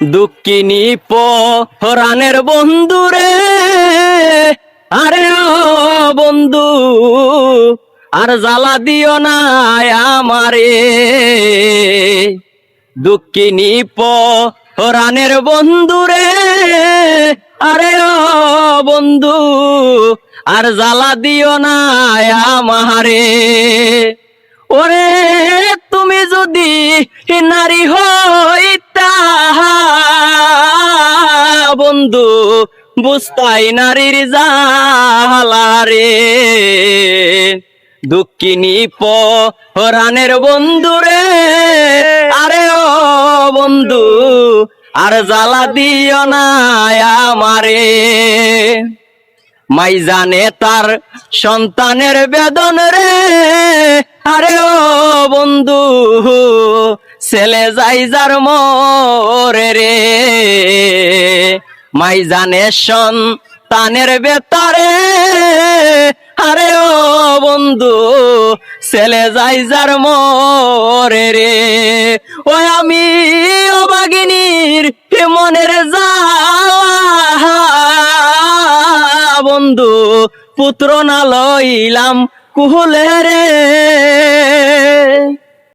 দুঃখিনী পরাণের বন্ধু রে আরে বন্ধু, আর জ্বালা দিও না আমারে। দুঃখিনী পরাণের বন্ধু রে আরে বন্ধু, আর জ্বালা দিও না আমারে। ওরে তুমি যদি নারী হইতা বন্ধু, বুঝতাই নারীর জালা রে। দুঃখিনী পরাণের বন্ধু রে। আরে ও বন্ধু, আর জ্বালা দিও না আমারে। মাই জানে তার সন্তানের বেদন রে। আরে ও বন্ধু, ছেলে যাই যার মরে রে। মাই জানে সন্তানের বেতরে। আরে ও বন্ধু, ছেলে যাই যার মরে রে। ও আমি অবাগিনীর মনের যা বন্ধু, পুত্র না লইলাম কুহলে রে।